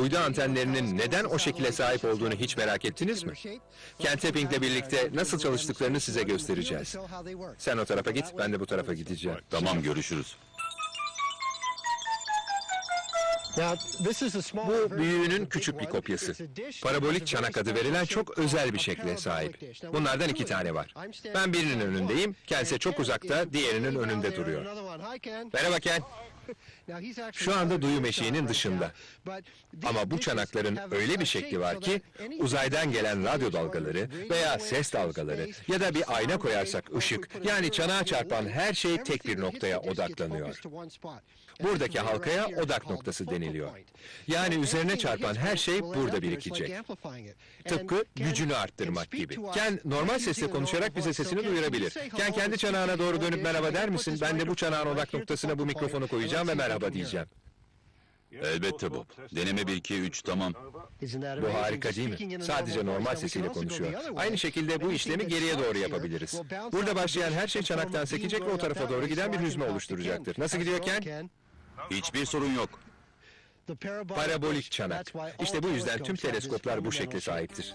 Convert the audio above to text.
uydu antenlerinin neden o şekile sahip olduğunu hiç merak ettiniz mi? Ken Tapping'le birlikte nasıl çalıştıklarını size göstereceğiz. Sen o tarafa git, ben de bu tarafa gideceğim. Tamam görüşürüz. Bu büyüğünün küçük bir kopyası. Parabolik çanak adı verilen çok özel bir şekle sahip. Bunlardan iki tane var. Ben birinin önündeyim, Ken ise çok uzakta, diğerinin önünde duruyor. Merhaba Ken. Şu anda duyum eşiğinin dışında. Ama bu çanakların öyle bir şekli var ki uzaydan gelen radyo dalgaları veya ses dalgaları ya da bir ayna koyarsak ışık yani çanağa çarpan her şey tek bir noktaya odaklanıyor. Buradaki halkaya odak noktası deniliyor. Yani üzerine çarpan her şey burada birikecek. Tıpkı gücünü arttırmak gibi. Ken normal sesle konuşarak bize sesini duyurabilir. Ken kendi çanağına doğru dönüp merhaba der misin? Ben de bu çanağın odak noktasına bu mikrofonu koyacağım ve merhaba diyeceğim. Elbette Bob. Deneme 1 2 3 tamam. Bu harika değil mi? Sadece normal sesiyle konuşuyor. Aynı şekilde bu işlemi geriye doğru yapabiliriz. Burada başlayan her şey çanaktan sekecek ve o tarafa doğru giden bir hüzme oluşturacaktır. Nasıl gidiyor Ken? Hiçbir sorun yok. Parabolik çanak. İşte bu yüzden tüm teleskoplar bu şekle sahiptir.